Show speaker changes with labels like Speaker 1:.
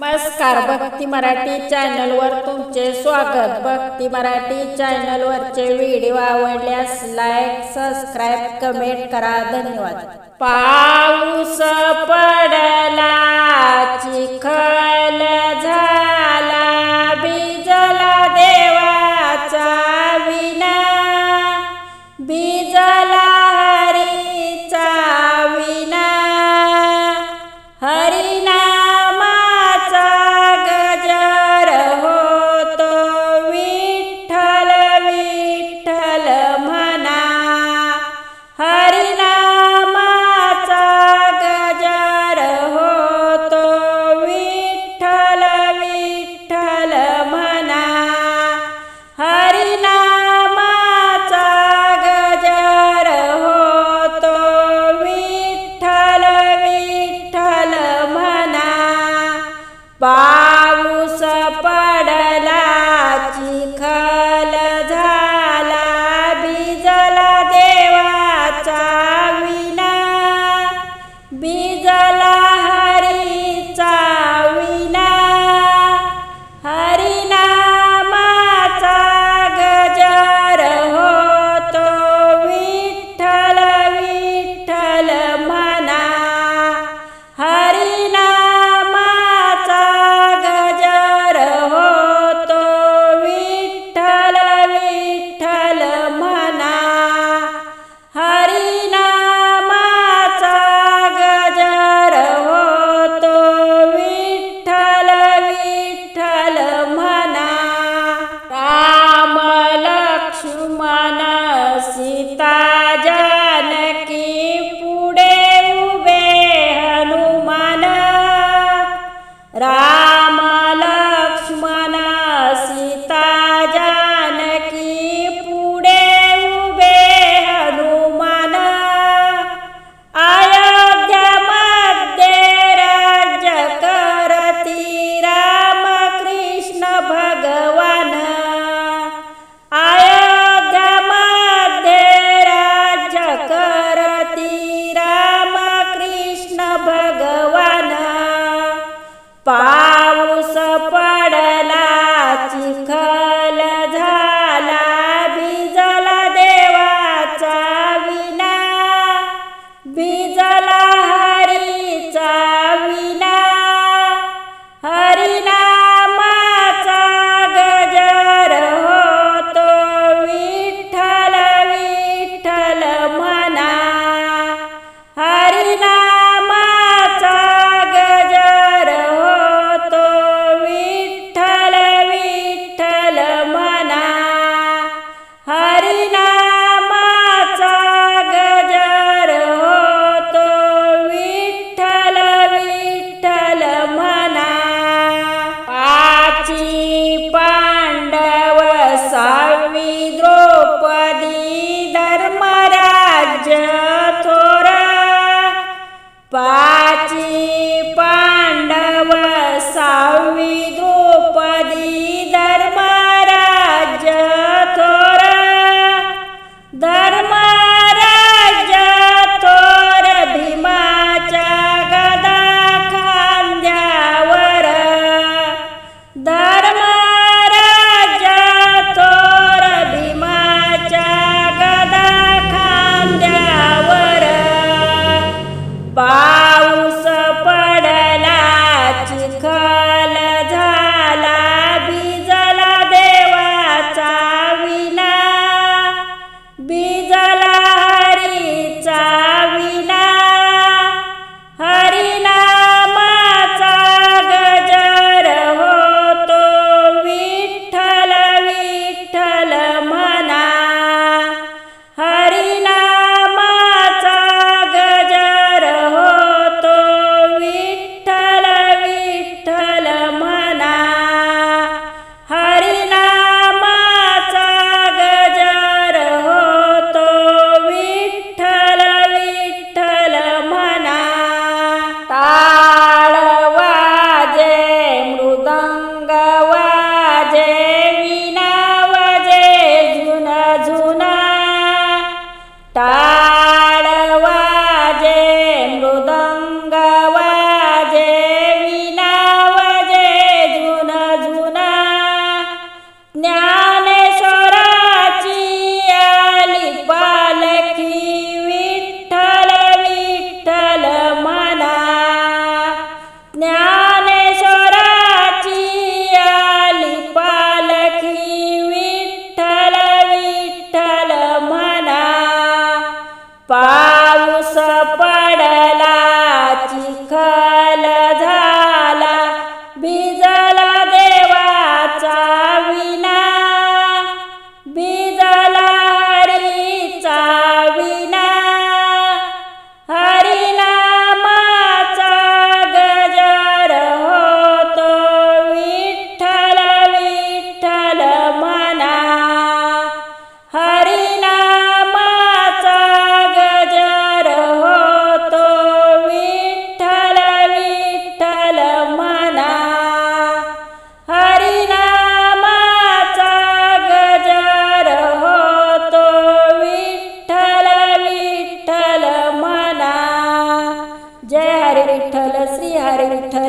Speaker 1: नमस्कार भक्ती मराठी चॅनलवर तुमचे स्वागत. भक्ती मराठी चॅनलवरचे व्हिडिओ आवडल्यास लाईक सबस्क्राईब कमेंट करा. धन्यवाद. पाऊस Bye.